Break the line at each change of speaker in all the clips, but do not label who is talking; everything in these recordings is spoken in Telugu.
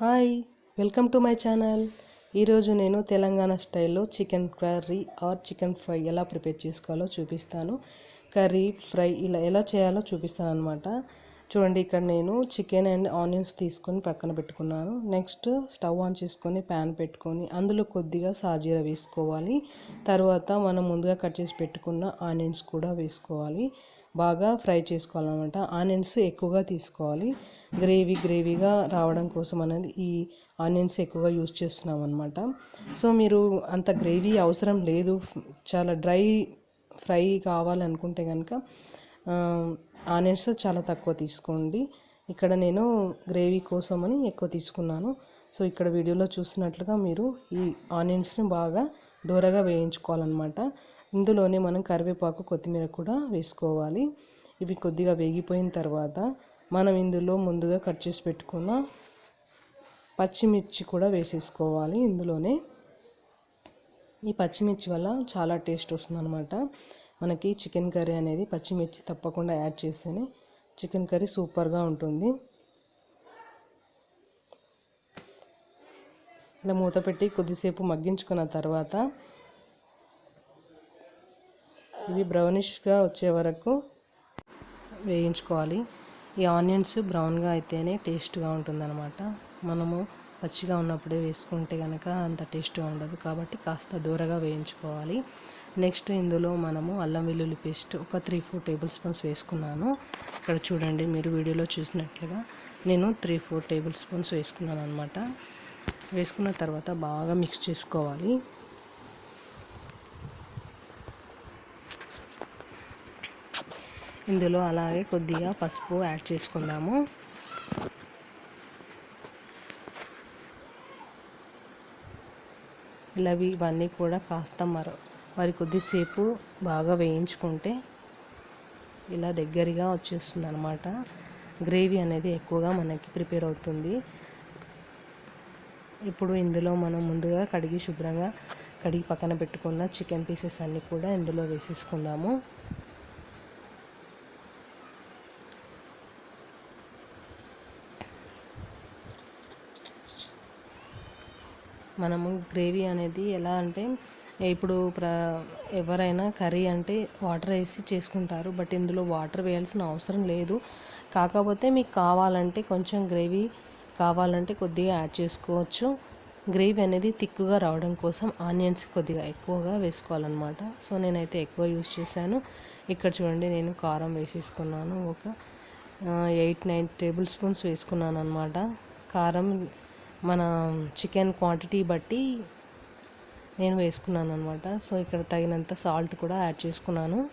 Hi welcome to my channel. ఈరోజు నేను తెలంగాణ స్టైల్లో chicken curry or chicken fry ఎలా ప్రిపేర్ చేసుకోవాలో చూపిస్తాను. కర్రీ ఫ్రై ఇలా ఎలా చేయాలో చూపిస్తాను అనమాట చూడండి ఇక్కడ నేను చికెన్ అండ్ ఆనియన్స్ తీసుకొని పక్కన పెట్టుకున్నాను. నెక్స్ట్ స్టవ్ ఆన్ చేసుకొని ప్యాన్ పెట్టుకొని అందులో కొద్దిగా సాజీరా వేసుకోవాలి. తర్వాత మనం ముందుగా కట్ చేసి పెట్టుకున్న ఆనియన్స్ కూడా వేసుకోవాలి. బాగా ఫ్రై చేసుకోవాలన్నమాట. ఆనియన్స్ ఎక్కువగా తీసుకోవాలి. గ్రేవీ గ్రేవీగా రావడం కోసం అనేది ఈ ఆనియన్స్ ఎక్కువగా యూజ్ చేస్తున్నాం అనమాట సో మీరు అంత గ్రేవీ అవసరం లేదు. చాలా డ్రై ఫ్రై కావాలనుకుంటే కనుక ఆనియన్స్ చాలా తక్కువ తీసుకోండి. ఇక్కడ నేను గ్రేవీ కోసమని ఎక్కువ తీసుకున్నాను. సో ఇక్కడ వీడియోలో చూసినట్లుగా మీరు ఈ ఆనియన్స్ని బాగా దూరగా వేయించుకోవాలన్నమాట. ఇందులోనే మనం కరివేపాకు కొత్తిమీర కూడా వేసుకోవాలి. ఇవి కొద్దిగా వేగిపోయిన తర్వాత మనం ఇందులో ముందుగా కట్ చేసి పెట్టుకున్న పచ్చిమిర్చి కూడా వేసేసుకోవాలి ఇందులోనే. ఈ పచ్చిమిర్చి వల్ల చాలా టేస్ట్ వస్తుందన్నమాట. మనకి చికెన్ కర్రీ అనేది పచ్చిమిర్చి తప్పకుండా యాడ్ చేస్తేనే చికెన్ కర్రీ సూపర్గా ఉంటుంది. ఇలా మూత పెట్టి కొద్దిసేపు మగ్గించుకున్న తర్వాత ఇవి బ్రౌనిష్గా వచ్చే వరకు వేయించుకోవాలి. ఈ ఆనియన్స్ బ్రౌన్గా అయితేనే టేస్ట్గా ఉంటుందన్నమాట. మనము పచ్చిగా ఉన్నప్పుడే వేసుకుంటే కనుక అంత టేస్ట్గా ఉండదు కాబట్టి కాస్త దూరగా వేయించుకోవాలి. నెక్స్ట్ ఇందులో మనము అల్లం వెల్లుల్లి పేస్ట్ ఒక త్రీ ఫోర్ టేబుల్ స్పూన్స్ వేసుకున్నాను. ఇక్కడ చూడండి మీరు వీడియోలో చూసినట్లుగా నేను త్రీ ఫోర్ టేబుల్ స్పూన్స్ వేసుకున్నాను అనమాట వేసుకున్న తర్వాత బాగా మిక్స్ చేసుకోవాలి. ఇందులో అలాగే కొద్దిగా పసుపు యాడ్ చేసుకుందాము. ఇలా ఇవన్నీ కూడా కాస్త మరో మరి కొద్దిసేపు బాగా వేయించుకుంటే ఇలా దగ్గరగా వచ్చేస్తుంది అనమాట గ్రేవీ అనేది ఎక్కువగా మనకి ప్రిపేర్ అవుతుంది. ఇప్పుడు ఇందులో మనం ముందుగా కడిగి శుభ్రంగా కడిగి పక్కన పెట్టుకున్న చికెన్ పీసెస్ అన్నీ కూడా ఇందులో వేసేసుకుందాము. మనము గ్రేవీ అనేది ఎలా అంటే ఇప్పుడు ప్ర ఎవరైనా కర్రీ అంటే వాటర్ వేసి చేసుకుంటారు బట్ ఇందులో వాటర్ వేయాల్సిన అవసరం లేదు. కాకపోతే మీకు కావాలంటే కొంచెం గ్రేవీ కావాలంటే కొద్దిగా యాడ్ చేసుకోవచ్చు. గ్రేవీ అనేది థిక్గా రావడం కోసం ఆనియన్స్ కొద్దిగా ఎక్కువగా వేసుకోవాలన్నమాట. సో నేనైతే ఎక్కువ యూజ్ చేశాను. ఇక్కడ చూడండి నేను కారం వేసేసుకున్నాను. ఒక ఎయిట్ నైన్ టేబుల్ స్పూన్స్ వేసుకున్నాను అనమాట కారం మన చికెన్ క్వాంటిటీ బట్టి నేను వేసుకున్నాను అనమాట సో ఇక్కడ తగినంత సాల్ట్ కూడా యాడ్ చేసుకున్నాను.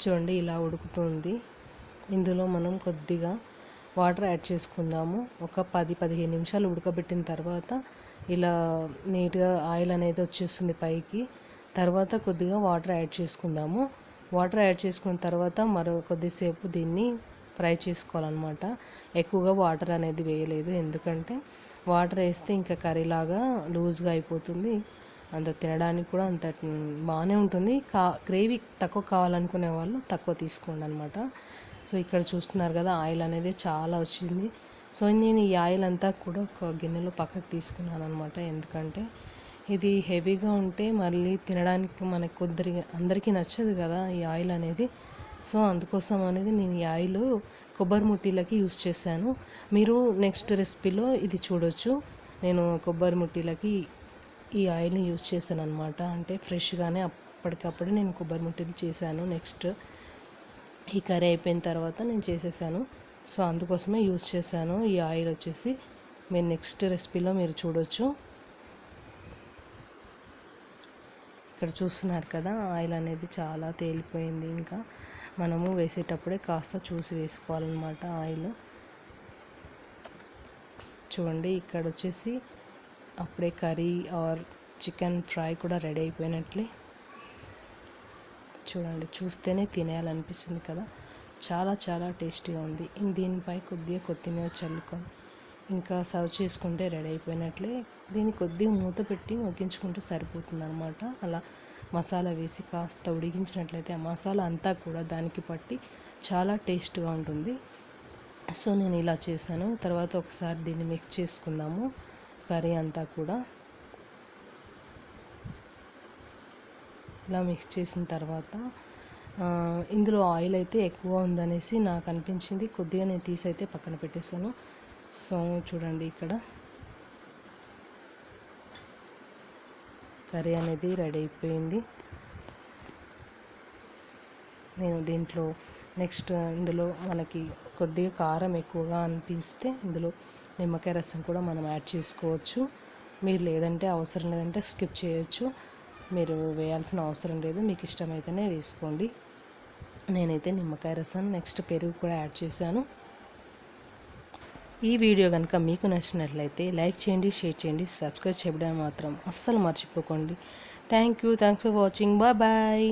చూడండి ఇలా ఉడుకుతుంది. ఇందులో మనం కొద్దిగా వాటర్ యాడ్ చేసుకుందాము. ఒక పది పదిహేను నిమిషాలు ఉడకబెట్టిన తర్వాత ఇలా నీట్గా ఆయిల్ అనేది వచ్చేస్తుంది పైకి. తర్వాత కొద్దిగా వాటర్ యాడ్ చేసుకుందాము. వాటర్ యాడ్ చేసుకున్న తర్వాత మరో కొద్దిసేపు దీన్ని ఫ్రై చేసుకోవాలన్నమాట. ఎక్కువగా వాటర్ అనేది వేయలేదు. ఎందుకంటే వాటర్ వేస్తే ఇంకా కర్రీలాగా లూజ్గా అయిపోతుంది. అంత తినడానికి కూడా అంత బాగానే ఉంటుంది. కా గ్రేవీ తక్కువ కావాలనుకునే వాళ్ళు తక్కువ తీసుకోండి అనమాట సో ఇక్కడ చూస్తున్నారు కదా ఆయిల్ అనేది చాలా వచ్చింది. సో నేను ఈ ఆయిల్ అంతా కూడా ఒక గిన్నెలో పక్కకు తీసుకున్నాను అనమాట ఎందుకంటే ఇది హెవీగా ఉంటే మళ్ళీ తినడానికి మనకు కొద్దిగా అందరికీ నచ్చదు కదా ఈ ఆయిల్ అనేది. సో అందుకోసం అనేది నేను ఈ ఆయిల్ కొబ్బరి ముట్టీలకి యూస్ చేశాను. మీరు నెక్స్ట్ రెసిపీలో ఇది చూడొచ్చు. నేను కొబ్బరి ముట్టీలకి ఈ ఆయిల్ని యూస్ చేశాను అనమాట అంటే ఫ్రెష్గానే అప్పటికప్పుడు నేను కొబ్బరి ముట్టీలు చేశాను. నెక్స్ట్ ఈ కర్రీ అయిపోయిన తర్వాత నేను చేసేసాను. సో అందుకోసమే యూస్ చేశాను. ఈ ఆయిల్ వచ్చేసి మీరు నెక్స్ట్ రెసిపీలో మీరు చూడొచ్చు. ఇక్కడ చూస్తున్నారు కదా ఆయిల్ అనేది చాలా తేలిపోయింది ఇంకా. మనము వేసేటప్పుడే కాస్త చూసి వేసుకోవాలన్నమాట ఆయిల్. చూడండి ఇక్కడ వచ్చేసి అప్పుడే కర్రీ ఆర్ చికెన్ ఫ్రై కూడా రెడీ అయిపోయినట్లే. చూడండి చూస్తేనే తినేయాలనిపిస్తుంది కదా. చాలా చాలా టేస్టీగా ఉంది. దీనిపై కొద్దిగా కొత్తిమీర చల్లుకొని ఇంకా సర్వ్ చేసుకుంటే రెడీ అయిపోయినట్లే. దీన్ని కొద్దిగా మూత పెట్టి మగ్గించుకుంటే సరిపోతుంది అనమాట అలా మసాలా వేసి కాస్త ఉడికించినట్లయితే ఆ మసాలా అంతా కూడా దానికి పట్టి చాలా టేస్ట్గా ఉంటుంది. సో నేను ఇలా చేశాను. తర్వాత ఒకసారి దీన్ని మిక్స్ చేసుకుందాము. కర్రీ అంతా కూడా. ఇలా మిక్స్ చేసిన తర్వాత ఇందులో ఆయిల్ అయితే ఎక్కువ ఉందనేసి నాకు అనిపించింది. కొద్దిగా నేను తీసి అయితే పక్కన పెట్టేశాను. సో చూడండి ఇక్కడ. కర్రీ అనేది రెడీ అయిపోయింది. నేను దీంట్లో నెక్స్ట్ ఇందులో మనకి కొద్దిగా కారం ఎక్కువగా అనిపిస్తే ఇందులో నిమ్మకాయ రసం కూడా మనం యాడ్ చేసుకోవచ్చు. మీరు లేదంటే అవసరం లేదంటే స్కిప్ చేయొచ్చు. మీరు వేయాల్సిన అవసరం లేదు. మీకు ఇష్టమైతేనే వేసుకోండి. నేనైతే నిమ్మకాయ రసం నెక్స్ట్ పెరుగు కూడా యాడ్ చేశాను. ఈ వీడియో కనుక మీకు నచ్చినట్లయితే లైక్ చేయండి షేర్ చేయండి సబ్స్క్రైబ్ చేయడం మాత్రం అస్సలు మర్చిపోకండి. Thank you thanks for watching bye bye